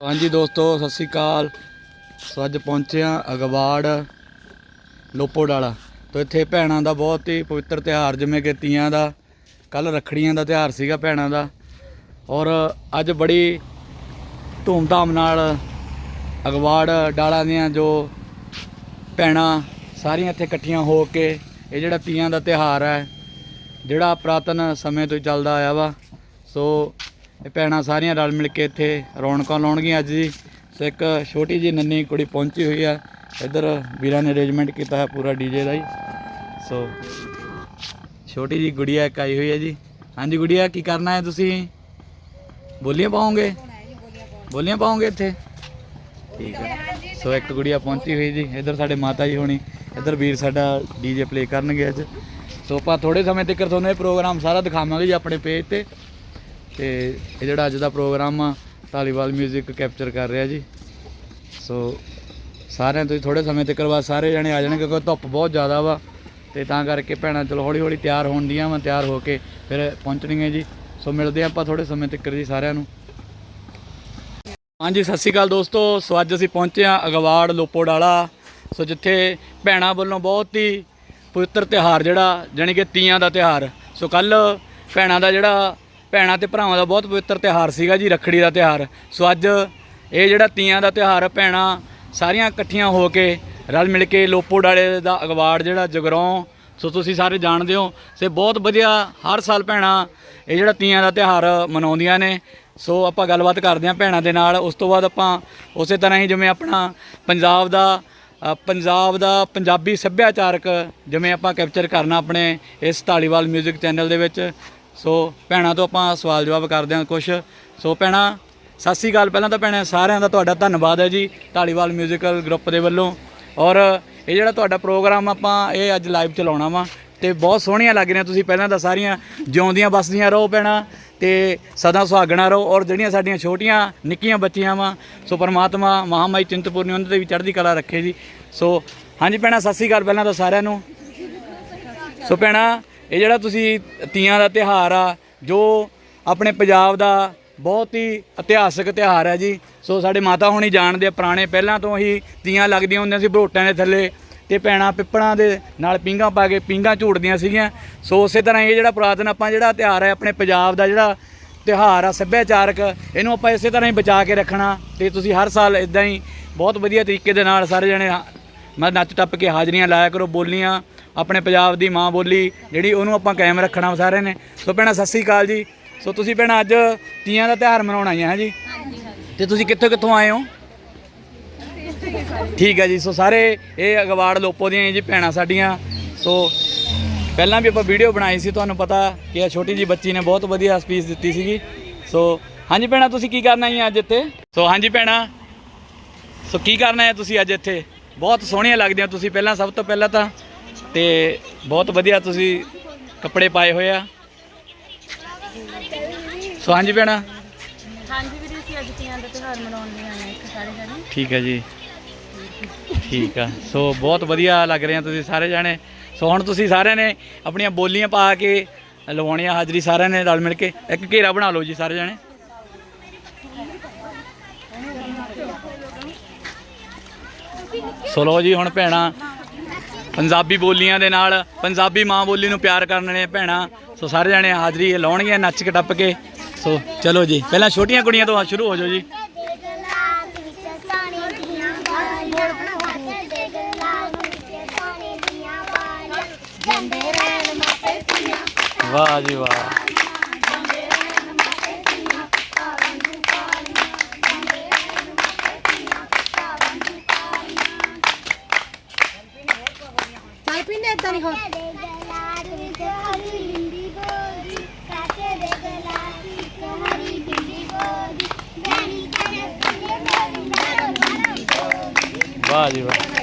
ਹਾਂਜੀ ਦੋਸਤੋ, ਸਤਿ ਸ੍ਰੀ ਅਕਾਲ। ਸੋ ਅੱਜ ਪਹੁੰਚੇ ਹਾਂ ਅਗਵਾੜ ਲੋਪੋਡਾਲਾ ਤੋਂ ਇੱਥੇ ਭੈਣਾਂ ਦਾ ਬਹੁਤ ਹੀ ਪਵਿੱਤਰ ਤਿਉਹਾਰ, ਜਿਵੇਂ ਕਿ ਤੀਆਂ ਦਾ ਕੱਲ ਰੱਖੜੀਆਂ ਦਾ ਤਿਉਹਾਰ ਸੀਗਾ ਭੈਣਾਂ ਦਾ। ਔਰ ਅੱਜ ਬੜੀ ਧੂਮਧਾਮ ਨਾਲ ਅਗਵਾੜ ਡਾਲਾ ਦੀਆਂ ਜੋ ਭੈਣਾਂ ਸਾਰੀਆਂ ਇੱਥੇ ਇਕੱਠੀਆਂ ਹੋ ਕੇ ਇਹ ਜਿਹੜਾ ਤੀਆਂ ਦਾ ਤਿਉਹਾਰ ਹੈ, ਜਿਹੜਾ ਪ੍ਰਾਤਨ ਸਮੇਂ ਤੋਂ ਚੱਲਦਾ ਆਇਆ ਵਾ। ਸੋ ਇਹ ਭੈਣਾਂ ਸਾਰੀਆਂ ਰਲ ਮਿਲ ਕੇ ਇੱਥੇ ਰੌਣਕਾਂ ਲਾਉਣਗੀਆਂ ਅੱਜ ਜੀ। ਸੋ ਇੱਕ ਛੋਟੀ ਜੀ ਨੰਨੀ ਕੁੜੀ ਪਹੁੰਚੀ ਹੋਈ ਆ। ਇੱਧਰ ਵੀਰਾਂ ਨੇ ਅਰੇਂਜਮੈਂਟ ਕੀਤਾ ਹੈ ਪੂਰਾ ਡੀਜੇ ਦਾ ਹੀ ਸੋ ਛੋਟੀ ਜੀ ਗੁੜੀਆ ਇੱਕ ਆਈ ਹੋਈ ਹੈ ਜੀ। ਹਾਂਜੀ ਗੁੜੀਆ, ਕੀ ਕਰਨਾ ਹੈ ਤੁਸੀਂ? ਬੋਲੀਆਂ ਪਾਓਗੇ? ਬੋਲੀਆਂ ਪਾਓਗੇ ਇੱਥੇ? ਠੀਕ ਹੈ ਸੋ ਇੱਕ ਗੁੜੀਆ ਪਹੁੰਚੀ ਹੋਈ ਜੀ। ਇੱਧਰ ਸਾਡੇ ਮਾਤਾ ਜੀ ਹੋਣੀ। ਇੱਧਰ ਵੀਰ ਸਾਡਾ ਡੀਜੇ ਪਲੇ ਕਰਨਗੇ ਅੱਜ। ਸੋ ਆਪਾਂ ਥੋੜੇ ਸਮੇਂ ਤੱਕ ਤੁਹਾਨੂੰ ਇਹ ਪ੍ਰੋਗਰਾਮ ਸਾਰਾ ਦਿਖਾਵਾਂਗੇ ਜੀ ਆਪਣੇ ਪੇਜ ਤੇ। ਤੇ ਇਹ ਜਿਹੜਾ ਅੱਜ ਦਾ ਪ੍ਰੋਗਰਾਮ ਆ ਧਾਲੀਵਾਲ 뮤직 ਕੈਪਚਰ ਕਰ ਰਿਹਾ ਜੀ। ਸੋ ਸਾਰਿਆਂ ਤੋਂ ਥੋੜੇ ਸਮੇਂ ਤੱਕ ਬਾਅਦ ਸਾਰੇ ਜਣੇ ਆ ਜਾਣਗੇ ਕਿਉਂਕਿ ਧੁੱਪ ਬਹੁਤ ਜ਼ਿਆਦਾ ਵਾ। ਤੇ ਤਾਂ ਕਰਕੇ ਭੈਣਾਂ, ਚਲੋ ਹੌਲੀ ਹੌਲੀ ਤਿਆਰ ਹੋਣ ਦੀਆਂ ਵਾ, ਤਿਆਰ ਹੋ ਕੇ ਫਿਰ ਪਹੁੰਚਣੀਆਂ ਜੀ। ਸੋ ਮਿਲਦੇ ਹਾਂ ਆਪਾਂ ਥੋੜੇ ਸਮੇਂ ਤੱਕ ਜੀ ਸਾਰਿਆਂ ਨੂੰ। ਹਾਂਜੀ, ਸਤਿ ਸ਼੍ਰੀ ਅਕਾਲ ਦੋਸਤੋ। ਸੋ ਅੱਜ ਅਸੀਂ ਪਹੁੰਚੇ ਹਾਂ ਅਗਵਾੜ ਲੋਪੋਡਾਲਾ ਸੋ ਜਿੱਥੇ ਭੈਣਾਂ ਵੱਲੋਂ ਬਹੁਤ ਹੀ ਪਵਿੱਤਰ ਤਿਉਹਾਰ ਜਿਹੜਾ, ਜਾਣੀ ਕਿ ਤੀਆਂ ਦਾ ਤਿਉਹਾਰ। ਸੋ ਕੱਲ ਭੈਣਾਂ ਦਾ ਜਿਹੜਾ ਭੈਣਾਂ ਤੇ ਭਰਾਵਾਂ ਦਾ ਬਹੁਤ ਪਵਿੱਤਰ ਤਿਉਹਾਰ ਸੀਗਾ ਜੀ, ਰੱਖੜੀ ਦਾ ਤਿਉਹਾਰ। ਸੋ ਅੱਜ ਇਹ ਜਿਹੜਾ ਤੀਆਂ ਦਾ ਤਿਉਹਾਰ, ਭੈਣਾਂ ਸਾਰੀਆਂ ਇਕੱਠੀਆਂ ਹੋ ਕੇ ਰਲ ਮਿਲ ਕੇ ਲੋਪੋਡਾਲੇ ਦਾ ਅਗਵਾੜ ਜਿਹੜਾ ਜਗਰਾਉਂ, ਸੋ ਤੁਸੀਂ ਸਾਰੇ ਜਾਣਦੇ ਹੋ। ਸੇ ਬਹੁਤ ਵਧੀਆ ਹਰ ਸਾਲ ਭੈਣਾਂ ਇਹ ਜਿਹੜਾ ਤੀਆਂ ਦਾ ਤਿਉਹਾਰ ਮਨਾਉਂਦੀਆਂ ਨੇ। ਸੋ ਆਪਾਂ ਗੱਲਬਾਤ ਕਰਦੇ ਹਾਂ ਭੈਣਾਂ ਦੇ ਨਾਲ। ਉਸ ਤੋਂ ਬਾਅਦ ਆਪਾਂ ਉਸੇ ਤਰ੍ਹਾਂ ਹੀ ਜਿਵੇਂ ਆਪਣਾ ਪੰਜਾਬ ਦਾ ਪੰਜਾਬ ਦਾ ਪੰਜਾਬੀ ਸੱਭਿਆਚਾਰਕ ਜਿਵੇਂ ਆਪਾਂ ਕੈਪਚਰ ਕਰਨਾ ਆਪਣੇ ਇਸ ਢਾਲੀਵਾਲ 뮤직 ਚੈਨਲ ਦੇ ਵਿੱਚ। ਸੋ ਭੈਣਾਂ ਤੋਂ ਆਪਾਂ ਸਵਾਲ ਜਵਾਬ ਕਰਦੇ ਹਾਂ ਕੁਝ ਸੋ ਭੈਣਾਂ, ਸਤਿ ਸ੍ਰੀ ਅਕਾਲ। ਪਹਿਲਾਂ ਤਾਂ ਭੈਣਾਂ ਸਾਰਿਆਂ ਦਾ ਤੁਹਾਡਾ ਧੰਨਵਾਦ ਹੈ ਜੀ ਢਾਲੀਵਾਲ ਮਿਊਜ਼ੀਕਲ ਗਰੁੱਪ ਦੇ ਵੱਲੋਂ। ਔਰ ਇਹ ਜਿਹੜਾ ਤੁਹਾਡਾ ਪ੍ਰੋਗਰਾਮ ਆਪਾਂ ਇਹ ਅੱਜ ਲਾਈਵ ਚਲਾਉਣਾ ਵਾ, ਤੇ ਬਹੁਤ ਸੋਹਣੀਆਂ ਲੱਗ ਰਹੀਆਂ। ਤੁਸੀਂ ਪਹਿਲਾਂ ਤਾਂ ਸਾਰੀਆਂ ਜਿਉਂਦੀਆਂ ਬਸਦੀਆਂ ਰਹੋ ਭੈਣਾਂ, ਤੇ ਸਦਾ ਸੁਹਾਗਣਾ ਰਹੋ। ਔਰ ਜਿਹੜੀਆਂ ਸਾਡੀਆਂ ਛੋਟੀਆਂ ਨਿੱਕੀਆਂ ਬੱਚੀਆਂ ਵਾ, ਸੋ ਪਰਮਾਤਮਾ ਮਹਾਮਾਈ ਚਿੰਤਪੁਰਨੀ, ਉਹਨਾਂ ਤੇ ਵੀ ਚੜ੍ਹਦੀ ਕਲਾ ਰੱਖੇ ਜੀ। ਸੋ ਹਾਂਜੀ ਭੈਣਾਂ, ਸਤਿ ਸ੍ਰੀ ਅਕਾਲ ਪਹਿਲਾਂ ਤਾਂ ਸਾਰਿਆਂ ਨੂੰ। ਸੋ ਭੈਣਾਂ ਇਹ ਜਿਹੜਾ ਤੁਸੀਂ ਤੀਆਂ ਦਾ ਤਿਹਾਰ ਆ, ਜੋ ਆਪਣੇ ਪੰਜਾਬ ਦਾ ਬਹੁਤ ਹੀ ਇਤਿਹਾਸਕ ਤਿਹਾਰ ਹੈ ਜੀ। ਸੋ ਸਾਡੇ ਮਾਤਾ ਹੁਣੀ ਜਾਣਦੇ ਆ, ਪੁਰਾਣੇ ਪਹਿਲਾਂ ਤੋਂ ਹੀ ਤੀਆਂ ਲੱਗਦੀਆਂ ਹੁੰਦੀਆਂ ਸੀ ਬਰੋਟਾਂ ਦੇ ਥੱਲੇ ਤੇ ਭੈਣਾਂ ਪਿੱਪਲਾਂ ਦੇ ਨਾਲ ਪਿੰਗਾ ਪਾ ਕੇ ਪਿੰਗਾ ਝੂੜਦੀਆਂ ਸੀਗੀਆਂ। ਸੋ ਉਸੇ ਤਰ੍ਹਾਂ ਇਹ ਜਿਹੜਾ ਪੁਰਾਤਨ ਆਪਾਂ ਜਿਹੜਾ ਤਿਹਾਰ ਹੈ ਆਪਣੇ ਪੰਜਾਬ ਦਾ ਜਿਹੜਾ ਤਿਉਹਾਰ ਆ, ਸੱਭਿਆਚਾਰਕ, ਇਹਨੂੰ ਆਪਾਂ ਇਸੇ ਤਰ੍ਹਾਂ ਹੀ ਬਚਾ ਕੇ ਰੱਖਣਾ ਤੇ ਤੁਸੀਂ ਹਰ ਸਾਲ ਇਦਾਂ ਹੀ ਬਹੁਤ ਵਧੀਆ ਤਰੀਕੇ ਦੇ ਨਾਲ ਸਾਰੇ ਜਣੇ ਮੈਂ ਨੱਚ ਟੱਪ ਕੇ ਹਾਜ਼ਰੀਆਂ ਲਾਇਆ ਕਰੋ ਬੋਲੀਆਂ। ਆਪਣੇ ਪੰਜਾਬ ਦੀ ਮਾਂ ਬੋਲੀ ਜਿਹੜੀ ਉਹਨੂੰ ਆਪਾਂ ਕਾਇਮ ਰੱਖਣਾ ਸਾਰਿਆਂ ਨੇ। ਸੋ ਭੈਣਾਂ ਸਤਿ ਸ੍ਰੀ ਅਕਾਲ ਜੀ। ਸੋ ਤੁਸੀਂ ਭੈਣਾਂ ਅੱਜ ਤੀਆਂ ਦਾ ਤਿਉਹਾਰ ਮਨਾਉਣ ਆਈਆਂ ਹੈ ਜੀ? ਤੇ ਤੁਸੀਂ ਕਿੱਥੋਂ ਕਿੱਥੋਂ ਆਏ ਹੋ? ਠੀਕ ਹੈ ਜੀ। ਸੋ ਸਾਰੇ ਇਹ ਅਗਵਾੜ ਲੋਪੋ ਦੀਆਂ ਜੀ ਭੈਣਾਂ ਸਾਡੀਆਂ। ਸੋ ਪਹਿਲਾਂ ਵੀ ਆਪਾਂ ਵੀਡੀਓ ਬਣਾਈ ਸੀ ਤੁਹਾਨੂੰ ਪਤਾ ਕਿ ਇਹ ਛੋਟੀ ਜੀ ਬੱਚੀ ਨੇ ਬਹੁਤ ਵਧੀਆ ਸਪੀਚ ਦਿੱਤੀ ਸੀਗੀ। ਸੋ ਹਾਂਜੀ ਭੈਣਾਂ ਤੁਸੀਂ ਕੀ ਕਰਨਾ ਹੈ ਅੱਜ ਇੱਥੇ? ਸੋ ਹਾਂਜੀ ਭੈਣਾਂ ਸੋ ਕੀ ਕਰਨਾ ਹੈ ਤੁਸੀਂ ਅੱਜ ਇੱਥੇ? ਬਹੁਤ ਸੋਹਣੀਆਂ ਲੱਗਦੀਆਂ ਤੁਸੀਂ ਪਹਿਲਾਂ ਸਭ ਤੋਂ ਪਹਿਲਾਂ ਤਾਂ। ਤੇ ਬਹੁਤ ਵਧੀਆ ਤੁਸੀਂ ਕੱਪੜੇ ਪਾਏ ਹੋਏ ਆ। ਸੋ ਹਾਂਜੀ ਭੈਣਾਂ। ਹਾਂਜੀ ਵੀਰੇ ਅਸੀਂ ਅੱਜ ਤੀਆਂ ਦਾ ਤਿਉਹਾਰ ਮਨਾਉਣ ਲਈ ਆਏ ਹਾਂ ਇੱਕ ਸਾਰੇ ਜਣੇ। ਠੀਕ ਹੈ ਜੀ। ਠੀਕ ਆ। ਸੋ ਬਹੁਤ ਵਧੀਆ ਲੱਗ ਰਹੇ ਆ ਤੁਸੀਂ ਸਾਰੇ ਜਾਣੇ। ਸੋ ਹੁਣ ਤੁਸੀਂ ਸਾਰਿਆਂ ਨੇ ਆਪਣੀਆਂ ਬੋਲੀਆਂ ਪਾ ਕੇ ਲਵਾਉਣੀਆਂ ਹਾਜ਼ਰੀ ਸਾਰਿਆਂ ਨੇ ਰਲ ਮਿਲ ਕੇ। ਇੱਕ ਘੇਰਾ ਬਣਾ ਲਓ ਜੀ ਸਾਰੇ ਜਾਣੇ। ਸੋ ਲਓ ਜੀ ਹੁਣ ਭੈਣਾਂ ਪੰਜਾਬੀ ਬੋਲੀਆਂ ਦੇ ਨਾਲ ਪੰਜਾਬੀ ਮਾਂ ਬੋਲੀ ਨੂੰ ਪਿਆਰ ਕਰਨ ਨੇ ਭੈਣਾਂ, ਸੋ ਸਾਰੇ ਜਾਣੇ ਹਾਜ਼ਰੀ ਲਾਉਣਗੀਆਂ, ਨੱਚ ਕੇ ਟੱਪ ਕੇ। ਸੋ ਚਲੋ ਜੀ, ਪਹਿਲਾਂ ਛੋਟੀਆਂ ਕੁੜੀਆਂ ਤੋਂ ਸ਼ੁਰੂ ਹੋ ਜਾਓ ਜੀ। ਵਾਹ ਜੀ ਵਾਹ। ਚੱਲ ਪੀਨੇ ਇਦਾਂ ਨਹੀਂ ਹੋ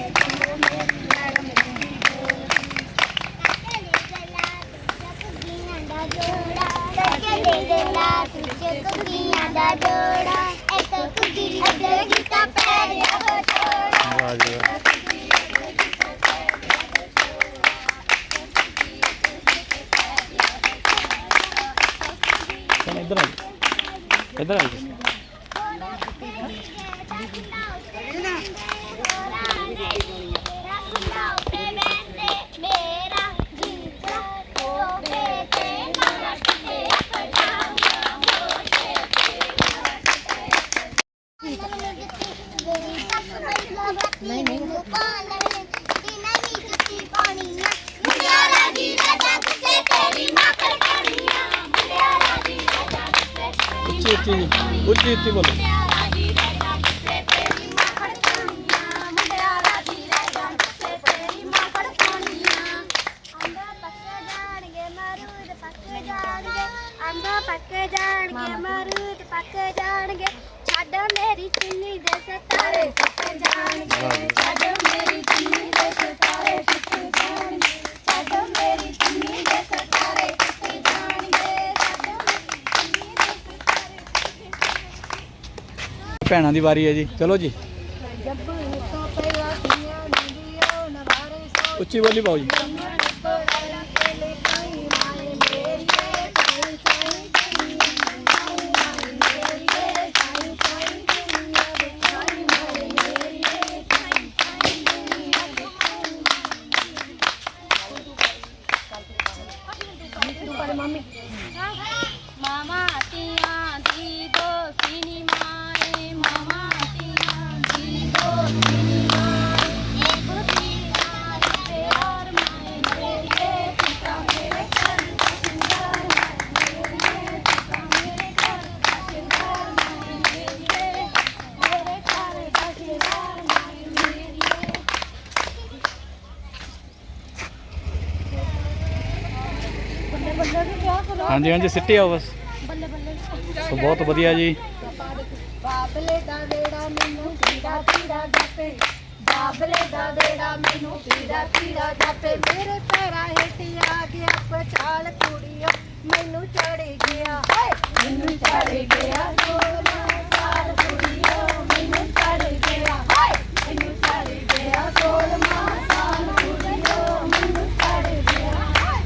ਉੱਚੀ ਉੱਚੀ ਜੀ, ਭੈਣਾਂ ਦੀ ਵਾਰੀ ਹੈ ਜੀ। ਚਲੋ ਜੀ। ਉੱਚੀ ਬੋਲੀ ਪਾਓ ਜੀ। ਹਾਂਜੀ ਹਾਂਜੀ ਸਿੱਟੀ ਆਓ ਬਸ। ਬੱਲੇ ਬੱਲੇ। ਸੋ ਬਹੁਤ ਵਧੀਆ ਜੀ। ਬਾਬਲੇ ਦਾ ਵੇੜਾ ਮੈਨੂੰ ਪੀੜਾ ਪੀੜਾ ਜਾਪੇ। ਬਾਬਲੇ ਦਾ ਵੇੜਾ ਮੈਨੂੰ ਪੀੜਾ ਪੀੜਾ ਜਾਪੇ। ਮੇਰੇ ਪੈਰਾਂ ਹੇਠ ਆ ਗਿਆ ਪਛਾਲ ਕੁੜੀਓ। ਮੈਨੂੰ ਚੜ ਗਿਆ। ਹਾਏ ਮੈਨੂੰ ਚੜ ਗਿਆ। ਸੋਨਾ ਸਾਲ ਕੁੜੀਓ। ਮੈਨੂੰ ਚੜ ਗਿਆ। ਹਾਏ ਮੈਨੂੰ ਚੜ ਗਿਆ। ਸੋਨਾ ਸਾਲ ਕੁੜੀਓ ਮੈਨੂੰ ਚੜ ਗਿਆ ਹਾਏ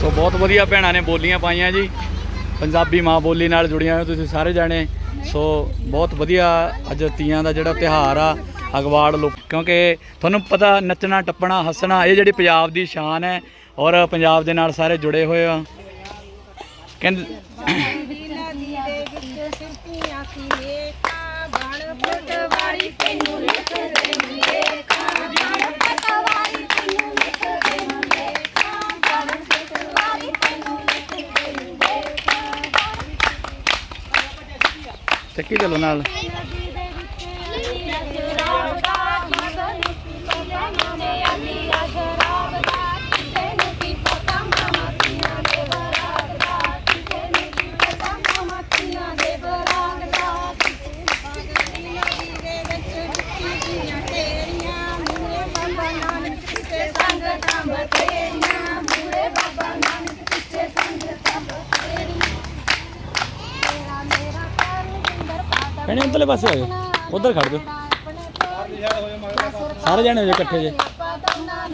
ਸੋ ਬਹੁਤ ਵਧੀਆ ਭੈਣਾਂ ਨੇ ਬੋਲੀਆਂ ਪਾਈਆਂ ਜੀ। ਪੰਜਾਬੀ ਮਾਂ ਬੋਲੀ ਨਾਲ ਜੁੜੀਆਂ ਹੋਏ ਤੁਸੀਂ ਸਾਰੇ ਜਾਣੇ। ਸੋ ਬਹੁਤ ਵਧੀਆ ਅੱਜ ਤੀਆਂ ਦਾ ਜਿਹੜਾ ਤਿਹਾਰ ਆ, ਅਗਵਾੜ ਲੋਕ ਕਿਉਂਕਿ ਤੁਹਾਨੂੰ ਪਤਾ ਨੱਚਣਾ, ਟੱਪਣਾ, ਹੱਸਣਾ, ਇਹ ਜਿਹੜੀ ਪੰਜਾਬ ਦੀ ਸ਼ਾਨ ਹੈ ਔਰ ਪੰਜਾਬ ਦੇ ਨਾਲ ਸਾਰੇ ਜੁੜੇ ਹੋਏ ਆ। ਕਹਿੰਦੇ ਚੱਕੀ ਚੱਲੋ ਨਾਲ? ਭੈਣੇ ਉੱਧਰਲੇ ਪਾਸੇ ਆ ਜਾਓ ਉੱਧਰ ਖੜ ਜਾਓ। ਸਾਰੇ ਜਾਣੇ ਹੋ ਜਾਓ ਇਕੱਠੇ ਜੇ। ਪਦਨਾ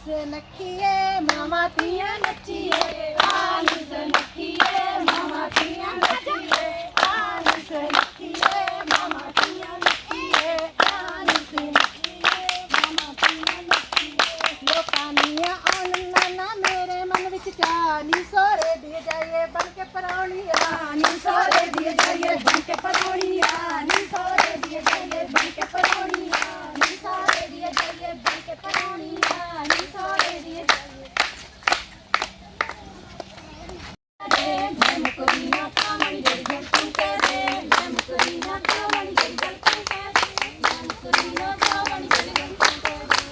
ਸੇ ਨੱਕੀਏ ਮਾਮਾ ਤੀਆਂ ਨੱਚੀਏ ਆਨੀ ਸੇ ਨੱਕੀਏ ਮਾਮਾ ਤੀਆਂ ਨੱਚੀਏ ਆਨੀ ਸੇ ਨੱਕੀਏ ਮਾਮਾ ਤੀਆਂ ਨੱਚੀਏ ਆਨੀ ਸੇ ਨੱਕੀਏ ਮਾਮਾ ਤੀਆਂ ਨੱਚੀਏ ਲੋਕਾਂ ਦੀਆਂ ਆਉਣ ਨਾ ਨਾ ਮੇਰੇ ਮਨ ਸੋਰੇ ਦੀ ਜਾਈਏ ਬਣ ਕੇ ਪਰੌਣੀ ਆਨੀ ਸੋਰੇ ਦੀ ਜਾਈਏ ਬਣ ਕੇ ਪਰੌਣੀ ਆਨੀ ਸੋਰੇ ਦੀ ਜਾਈਏ ਬਣ ਕੇ ਪਰੌਣੀ ਆਨੀ ਸੋਰੇ ਦੀ ਜਾਈਏ ਬਣ ਕੇ ਪਰੌਣੀ ਆਨੀ ਸੋਰੇ ਦੀ ਜਾਈਏ ਮੁਕਰੀਨਾ ਕਾਮਣੀ ਦੇ ਜਲ ਤੂੰ ਕਹਦੇ ਮੈਂ ਮੁਕਰੀਨਾ ਕਾਮਣੀ ਦੇ ਜਲ ਤੂੰ ਕਹਦੇ ਮੈਂ ਮੁਕਰੀਨਾ ਕਾਮਣੀ ਦੇ ਜਲ ਤੂੰ ਕਹਦੇ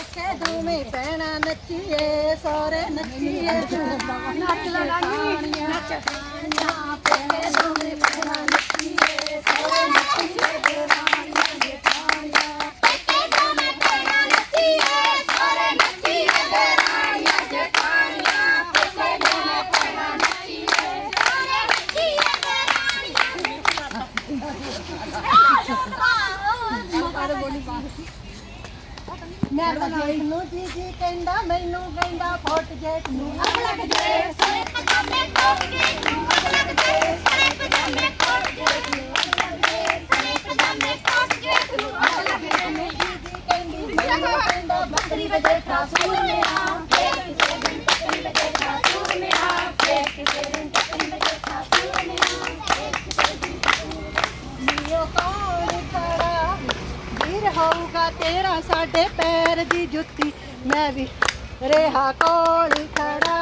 ਇਸੇ ਦੂਵੇਂ ਪੈਣਾ ਨੱਚੀਏ ਸੋਰੇ ਨੱਚੀਏ। ਨੱਚ ਲਗਾਣੀ ਨੱਚ ਦੂਵੇਂ ਪੈਣਾ ਨੱਚੀਏ ਸੋਰੇ ਨੱਚੀਏ ਦੇਵਾਨੀਆਂ ਦੇ ਖਾਣੀਆਂ ਇਸੇ ਦੂਵੇਂ ਪੈਣਾ ਨੱਚੀਏ ਸੋਰੇ ਨੱਚੀਏ ਦੇਵਾਨੀਆਂ ਦੇ ਖਾਣੀਆਂ ਇਸੇ ਦੂਵੇਂ ਪੈਣਾ ਨੱਚੀਏ ਸੋਰੇ ਨੱਚੀਏ। ਦੇਵਾਨੀਆਂ ਮੈਂ ਤਾਂ ਜੇਠ ਨੂੰ ਜੀ ਜੀ ਕਹਿੰਦਾ ਮੈਨੂੰ ਕਹਿੰਦਾ ਫੋਟ ਜੇਠ ਨੂੰ ਅੱਗ ਲੱਗ ਜੇ ਸਾਰੇ ਪਜਾਮੇ ਫੋਟ ਜੇਠ ਨੂੰ ਅੱਗ ਲੱਗ ਜੇ ਸਾਰੇ ਪਜਾਮੇ ਫੋਟ ਜੇਠ ਨੂੰ ਅੱਗ ਲੱਗ ਜੇ ਸਾਰੇ ਪਜਾਮੇ ਫੋਟ ਜੇਠ ਨੂੰ ਅੱਗ ਲੱਗ ਜੇ ਜੀ ਜੀ ਕਹਿੰਦੀ ਮੈਨੂੰ ਕਹਿੰਦਾ ਬੱਕਰੀ ਵਜੇ ਤਾਂ ਸੂਰ ਮੇਰਾ ਜੁੱਤੀ ਮੈਂ ਵੀ ਰੇਹਾ ਕੋਲ ਖੜਾ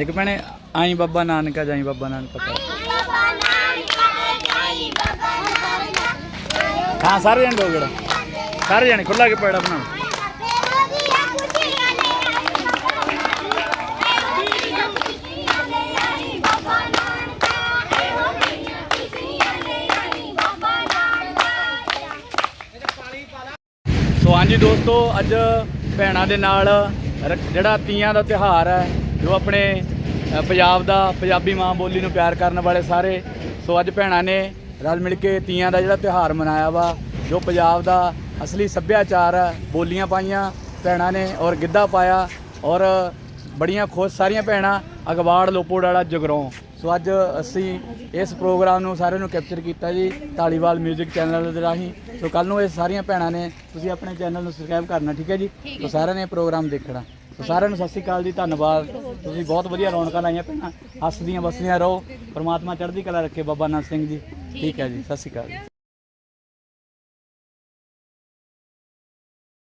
ਇੱਕ ਭੈਣੇ ਆਈ ਬਾਬਾ ਨਾਨਕਾ ਜਾਈ ਬਾਬਾ ਨਾਨਕਾ ਹਾਂ, ਸਾਰੇ ਜਣੇ ਦੋ ਗੇੜਾ ਸਾਰੇ ਜਣੇ ਖੁੱਲਾ ਕੇ ਪੈੜਾ ਬਣਾ ਸੋ ਹਾਂਜੀ ਦੋਸਤੋ, ਅੱਜ ਭੈਣਾਂ ਦੇ ਨਾਲ ਜਿਹੜਾ ਤੀਆਂ ਦਾ ਤਿਉਹਾਰ ਹੈ, ਜੋ ਆਪਣੇ ਪੰਜਾਬ ਦਾ ਪੰਜਾਬੀ ਮਾਂ ਬੋਲੀ ਨੂੰ ਪਿਆਰ ਕਰਨ ਵਾਲੇ ਸਾਰੇ ਸੋ ਅੱਜ ਭੈਣਾਂ ਨੇ ਰਲ ਮਿਲ ਕੇ ਤੀਆਂ ਦਾ ਜਿਹੜਾ ਤਿਉਹਾਰ ਮਨਾਇਆ ਵਾ ਜੋ ਪੰਜਾਬ ਦਾ ਅਸਲੀ ਸੱਭਿਆਚਾਰ ਬੋਲੀਆਂ ਪਾਈਆਂ ਭੈਣਾਂ ਨੇ ਔਰ ਗਿੱਧਾ ਪਾਇਆ ਔਰ ਬੜੀਆਂ ਖੁਸ਼ ਸਾਰੀਆਂ ਭੈਣਾਂ ਅਗਵਾੜ ਲੋਪੋੜ ਵਾਲਾ ਜਗਰੋਂ। ਸੋ ਅੱਜ ਅਸੀਂ ਇਸ ਪ੍ਰੋਗਰਾਮ ਨੂੰ ਸਾਰਿਆਂ ਨੂੰ ਕੈਪਚਰ ਕੀਤਾ ਜੀ ਢਾਲੀਵਾਲ 뮤직 ਚੈਨਲ ਦੇ ਰਾਹੀਂ। ਸੋ ਕੱਲ ਨੂੰ ਇਹ ਸਾਰੀਆਂ ਭੈਣਾਂ ਨੇ ਤੁਸੀਂ ਆਪਣੇ ਚੈਨਲ ਨੂੰ ਸਬਸਕ੍ਰਾਈਬ ਕਰਨਾ ਠੀਕ ਹੈ ਜੀ? ਸੋ ਸਾਰਿਆਂ ਨੇ ਪ੍ਰੋਗਰਾਮ ਦੇਖਣਾ। ਸੋ ਸਾਰਿਆਂ ਨੂੰ ਸਤਿ ਸ਼੍ਰੀ ਅਕਾਲ ਜੀ, ਧੰਨਵਾਦ। ਤੁਸੀਂ ਬਹੁਤ ਵਧੀਆ ਰੌਣਕਾਂ ਲਾਈਆਂ ਪਹਿਲਾਂ ਹੱਸਦੀਆਂ ਵਸਦੀਆਂ ਰਹੋ। ਪਰਮਾਤਮਾ ਚੜ੍ਹਦੀ ਕਲਾ ਰੱਖੇ ਬਾਬਾ ਨਾਨਕ ਸਿੰਘ ਜੀ। ਠੀਕ ਹੈ ਜੀ, ਸਤਿ ਸ਼੍ਰੀ ਅਕਾਲ